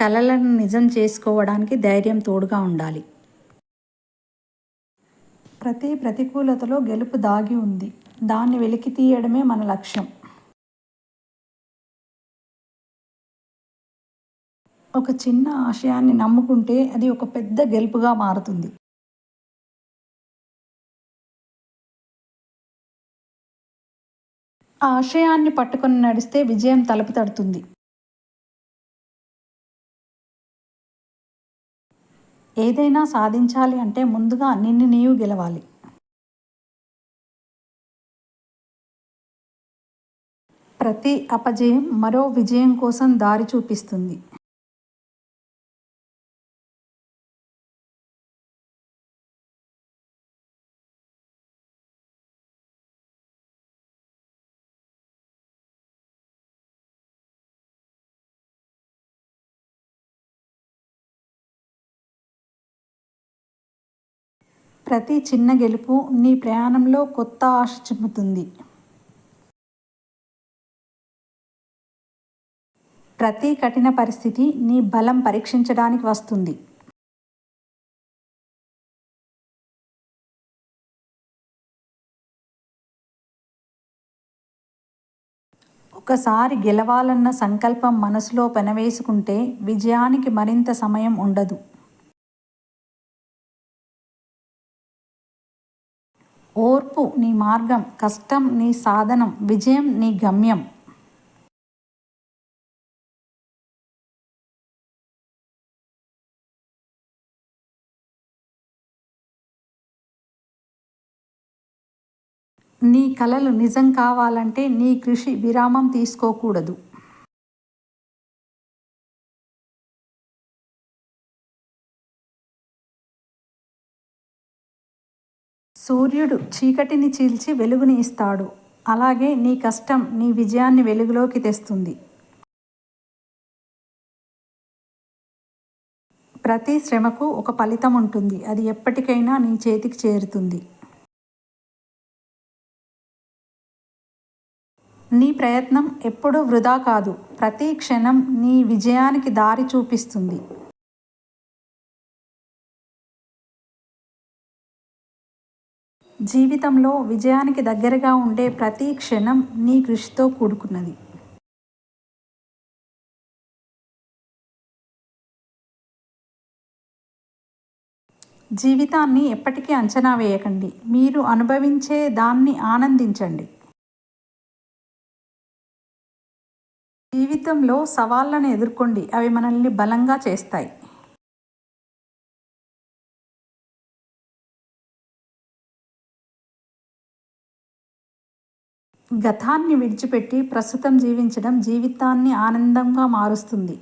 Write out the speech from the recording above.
కలలను నిజం చేసుకోవడానికి ధైర్యం తోడుగా ఉండాలి. ప్రతి ప్రతికూలతలో గెలుపు దాగి ఉంది. దాన్ని వెలికి తీయడమే మన లక్ష్యం. ఒక చిన్న ఆశయాన్ని నమ్ముకుంటే అది ఒక పెద్ద గెలుపుగా మారుతుంది. ఆ ఆశయాన్ని పట్టుకొని నడిస్తే విజయం తలుపు తడుతుంది ఏదైనా సాధించాలి అంటే ముందుగా నిన్ను నీవు గెలవాలి. ప్రతి అపజయం మరో విజయం కోసం దారి చూపిస్తుంది. ప్రతి చిన్న గెలుపు నీ ప్రయాణంలో కొత్త ఆశ చెబుతుంది ప్రతి కఠిన పరిస్థితి నీ బలం పరీక్షించడానికి వస్తుంది. ఒకసారి గెలవాలన్న సంకల్పం మనసులో పెనవేసుకుంటే విజయానికి మరింత సమయం ఉండదు. ఓర్పు నీ మార్గం కష్టం నీ సాధనం విజయం నీ గమ్యం. నీ కలలు నిజం కావాలంటే నీ కృషి విరామం తీసుకోకూడదు. సూర్యుడు చీకటిని చీల్చి వెలుగుని ఇస్తాడు. అలాగే నీ కష్టం నీ విజయాన్ని వెలుగులోకి తెస్తుంది. ప్రతి శ్రమకు ఒక ఫలితం ఉంటుంది. అది ఎప్పటికైనా నీ చేతికి చేరుతుంది. నీ ప్రయత్నం ఎప్పుడూ వృధా కాదు. ప్రతి క్షణం నీ విజయానికి దారి చూపిస్తుంది. జీవితంలో విజయానికి దగ్గరగా ఉండే ప్రతి క్షణం నీ కృషితో కూడుకున్నది. జీవితాన్ని ఎప్పటికీ అంచనా వేయకండి. మీరు అనుభవించే దాన్ని ఆనందించండి. జీవితంలో సవాళ్ళను ఎదుర్కోండి. అవి మనల్ని బలంగా చేస్తాయి. గతాన్ని విడిచిపెట్టి ప్రస్తుతం జీవించడం జీవితాన్ని ఆనందంగా మారుస్తుంది.